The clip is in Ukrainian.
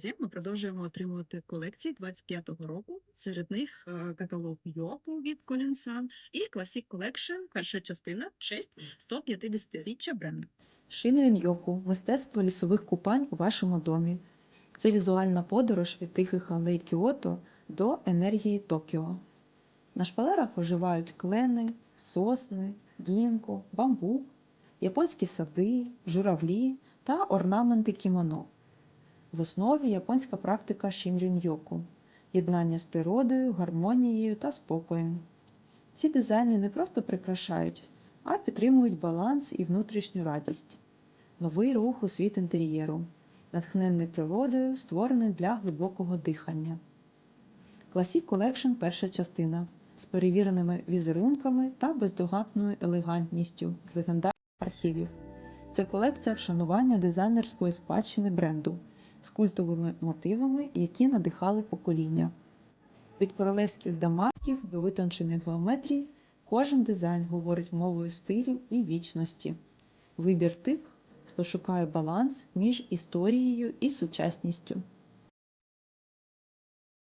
друзі, ми продовжуємо отримувати колекції 25-го року. Серед них е, каталог Йоко від Sun і Classic Collection, перша частина, честь 150-річчя бренду. Шинрін Йоку мистецтво лісових купань у вашому домі. Це візуальна подорож від тихих алей Кіото до енергії Токіо. На шпалерах оживають клени, сосни, гінко, бамбук, японські сади, журавлі та орнаменти кімоно. В основі японська практика Шинрін Йоку єднання з природою, гармонією та спокоєм. Ці дизайни не просто прикрашають, а підтримують баланс і внутрішню радість. Новий рух у світ інтер'єру, натхнений природою, створений для глибокого дихання. Classic Collection перша частина з перевіреними візерунками та бездоганною елегантністю з легендарних архівів. Це колекція вшанування дизайнерської спадщини бренду з культовими мотивами, які надихали покоління. Від королевських дамасків до витончених геометрії кожен дизайн говорить мовою стилю і вічності. Вибір тих, хто шукає баланс між історією і сучасністю.